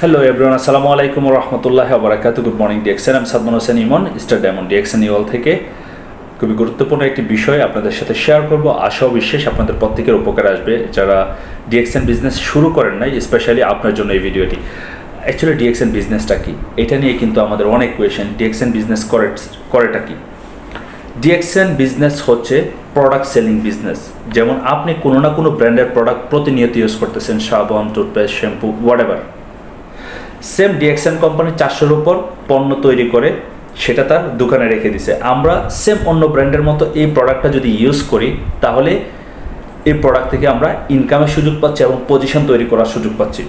Hello everyone আসসালামু আলাইকুম রহমতুল্লাহ আবরাকাত গুড মর্নিং ডিএক্সেন আমি Sadman Hossain Emon star diamond DXN ইওয়াল থেকে। খুবই গুরুত্বপূর্ণ একটি বিষয় আপনাদের সাথে শেয়ার করব। আশা বিশ্বাস আপনাদের প্রত্যেকের উপকার আসবে। যারা ডিএক্সেন বিজনেস শুরু করেন নাই স্পেশালি আপনার জন্য এই ভিডিওটি অ্যাকচুয়ালি ডিএক্সেন বিজনেসটা কি? এটা নিয়ে কিন্তু আমাদের অনেক কোয়েশন ডিএক্সেন বিজনেস করে করেটা কি? ডিএক্সএন বিজনেস হচ্ছে প্রোডাক্ট সেলিং বিজনেস যেমন আপনি কোনো না কোনো ব্র্যান্ডের প্রোডাক্ট প্রতিনিয়ত ইউজ করতেছেন, সাবান toothpaste shampoo what same DXN company চারশোর উপর পণ্য তৈরি করে, সেটা তার দোকানে রেখে দিছে। আমরা সেম অন্য ব্র্যান্ডের মতো এই প্রোডাক্টটা যদি ইউজ করি, তাহলে এই প্রোডাক্ট থেকে আমরা ইনকামের সুযোগ পাচ্ছি এবং পজিশন তৈরি করার সুযোগ পাচ্ছি।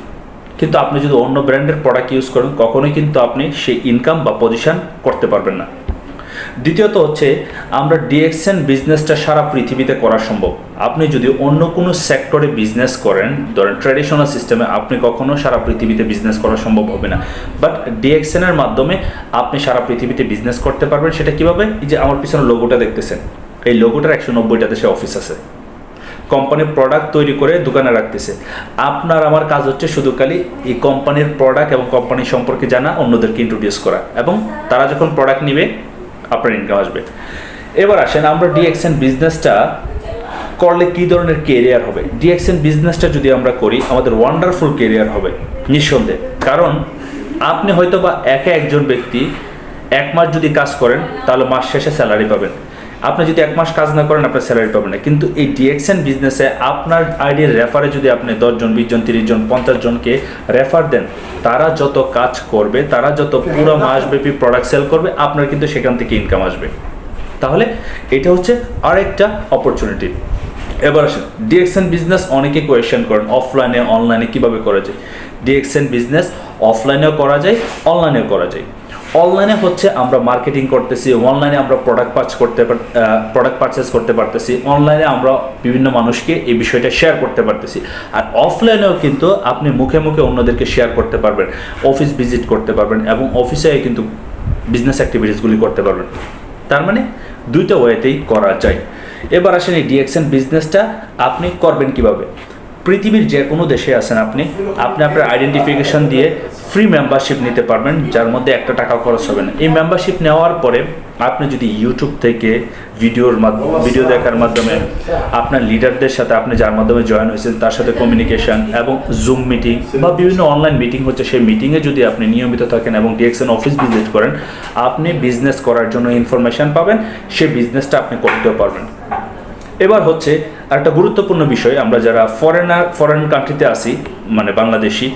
কিন্তু আপনি যদি অন্য ব্র্যান্ডের প্রোডাক্ট ইউজ করেন, কখনোই কিন্তু আপনি সেই ইনকাম বা পজিশন করতে পারবেন না। দ্বিতীয়ত হচ্ছে, আমরা ডিএক্সএন বিজনেসটা সারা পৃথিবীতে করা সম্ভব। আপনি যদি অন্য কোনো সেক্টরে বিজনেস করেন, ধরেন ট্র্যাডিশনাল সিস্টেমে আপনি কখনো সারা পৃথিবীতে বিজনেস করা সম্ভব হবে না। বাট ডিএক্সএন এর মাধ্যমে আপনি সারা পৃথিবীতে বিজনেস করতে পারবেন, সেটা কীভাবে? এই যে আমার পিছনে লোগোটা দেখতেছেন, এই লোগোটার একশো নব্বইটা দেশে অফিস আছে। কোম্পানির প্রোডাক্ট তৈরি করে দোকানে রাখতেছে। আপনার আমার কাজ হচ্ছে শুধু খালি এই কোম্পানির প্রোডাক্ট এবং কোম্পানি সম্পর্কে জানা, অন্যদেরকে ইন্ট্রোডিউস করা। এবং তারা যখন প্রোডাক্ট নিবে আপনার ইনকাম আসবে। এবার আসেন আমরা ডিএক্সএন বিজনেসটা করলে কী ধরনের কেরিয়ার হবে? ডিএক্সএন বিজনেসটা যদি আমরা করি, আমাদের ওয়ান্ডারফুল কেরিয়ার হবে, নিঃসন্দেহে। কারণ আপনি হয়তো বা একে একজন ব্যক্তি, এক মাস যদি কাজ করেন, তাহলে মাস শেষে স্যালারি পাবেন। আপনি যদি এক মাস কাজ না করেন আপনার স্যালারি পাবেন না কিন্তু এই ডিএক্সএন বিজনেসে আপনার আইডির রেফারে যদি আপনি দশজন বিশ জন তিরিশ জন পঞ্চাশ জনকে রেফার দেন তারা যত কাজ করবে তারা যত পুরো মাসব্যাপী প্রোডাক্ট সেল করবে আপনার কিন্তু সেখান থেকে ইনকাম আসবে। তাহলে এটা হচ্ছে আরেকটা অপরচুনিটি এবার আসেন ডিএক্সএন বিজনেস অনেকে কোয়েশ্চেন করেন অফলাইনে অনলাইনে কীভাবে করা যায়? ডিএক্সএন বিজনেস অফলাইনেও করা যায় অনলাইনেও করা যায়। অনলাইনে হচ্ছে আমরা মার্কেটিং করতেছি অনলাইনে আমরা প্রোডাক্ট পার্চ করতে প্রোডাক্ট পারচেস করতে পারতেছি অনলাইনে আমরা বিভিন্ন মানুষকে এই বিষয়টা শেয়ার করতে পারতেছি। আর অফলাইনেও কিন্তু আপনি মুখে মুখে অন্যদেরকে শেয়ার করতে পারবেন অফিস ভিজিট করতে পারবেন এবং অফিসে কিন্তু বিজনেস অ্যাক্টিভিটিসগুলি করতে পারবেন। তার মানে দুইটা ওয়েতেই করা যায়। এবার আসেন এই ডিএক্সএন বিজনেসটা আপনি করবেন কীভাবে? পৃথিবীর যে কোনো দেশে আছেন আপনি আপনি আপনার আইডেন্টিফিকেশন দিয়ে ফ্রি মেম্বারশিপ নিতে পারবেন, যার মধ্যে একটা টাকা খরচ হবে না। এই মেম্বারশিপ নেওয়ার পরে আপনি যদি ইউটিউব থেকে ভিডিওর মাধ্যমে ভিডিও দেখার মাধ্যমে আপনার লিডারদের সাথে আপনি যার মাধ্যমে জয়েন হয়েছেন, তার সাথে কমিউনিকেশন এবং জুম মিটিং বা বিভিন্ন অনলাইন মিটিং হচ্ছে, সেই মিটিংয়ে যদি আপনি নিয়মিত থাকেন এবং ডিএক্সএন অফিস ভিজিট করেন, আপনি বিজনেস করার জন্য ইনফরমেশন পাবেন সেই বিজনেসটা আপনি করতেও পারবেন। এবার হচ্ছে একটা গুরুত্বপূর্ণ বিষয়, আমরা যারা ফরেনার ফরেন কান্ট্রিতে আসি মানে বাংলাদেশি,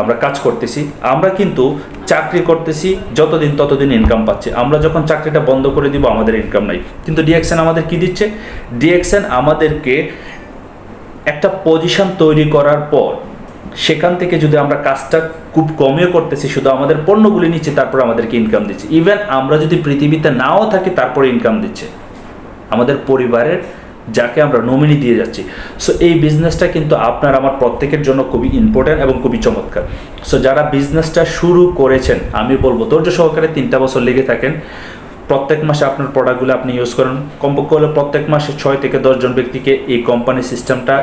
আমরা কাজ করতেছি, আমরা কিন্তু চাকরি করতেছি, যতদিন ততদিন ইনকাম পাচ্ছি। আমরা যখন চাকরিটা বন্ধ করে দিব, আমাদের ইনকাম নাই। কিন্তু ডিএক্সএন আমাদের কি দিচ্ছে? ডিএক্সএন আমাদেরকে একটা পজিশন তৈরি করার পর, সেখান থেকে যদি আমরা কাজটা খুব কমেও করতেছি, শুধু আমাদের পণ্যগুলি নিচ্ছে, তারপর আমাদেরকে ইনকাম দিচ্ছে। ইভেন আমরা যদি পৃথিবীতে নাও থাকি, তারপরে ইনকাম দিচ্ছে। আমাদের পরিবারের যাকে আমরা নমিনি দিয়ে যাচ্ছি। সো এই বিজনেসটা কিন্তু আপনার আমার প্রত্যেকের জন্য খুবই ইম্পর্ট্যান্ট এবং খুবই চমৎকার। সো যারা বিজনেসটা শুরু করেছেন, আমি বলব, ধৈর্য সহকারে তিনটা বছর লেগে থাকেন। প্রত্যেক মাসে আপনার প্রোডাক্টগুলো আপনি ইউজ করেন। কমপক্ষে হলে প্রত্যেক মাসে ছয় থেকে দশজন ব্যক্তিকে এই কোম্পানি সিস্টেমটা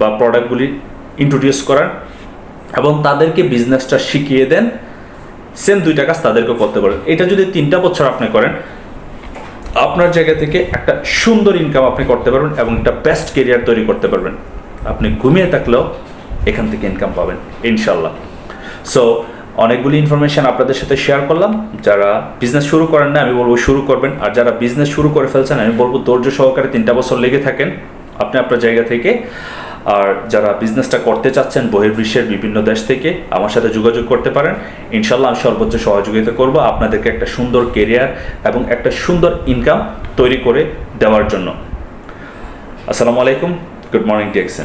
বা প্রোডাক্টগুলি ইন্ট্রোডিউস করান এবং তাদেরকে বিজনেসটা শিখিয়ে দেন। সেম দুইটা কাজ তাদেরকে করতে পারেন। এটা যদি তিনটা বছর আপনি করেন আপনার জায়গা থেকে একটা সুন্দর ইনকাম আপনি করতে পারবেন এবং একটা বেস্ট কেরিয়ার তৈরি করতে পারবেন। আপনি ঘুমিয়ে থাকলেও এখান থেকে ইনকাম পাবেন ইনশাল্লাহ সো অনেকগুলি ইনফরমেশান আপনাদের সাথে শেয়ার করলাম। যারা বিজনেস শুরু করেন না আমি বলব শুরু করবেন। আর যারা বিজনেস শুরু করে ফেলছেন, আমি বলব ধৈর্য সহকারে তিনটা বছর লেগে থাকেন। আপনি আপনার জায়গা থেকে আর যারা বিজনেসটা করতে চাচ্ছেন, বহির্বিশ্বের বিভিন্ন দেশ থেকে, আমার সাথে যোগাযোগ করতে পারেন। ইনশাল্লাহ আমি সর্বোচ্চ সহযোগিতা করব আপনাদেরকে একটা সুন্দর কেরিয়ার এবং একটা সুন্দর ইনকাম তৈরি করে দেওয়ার জন্য। আসসালামু আলাইকুম। Good morning টেক্সেন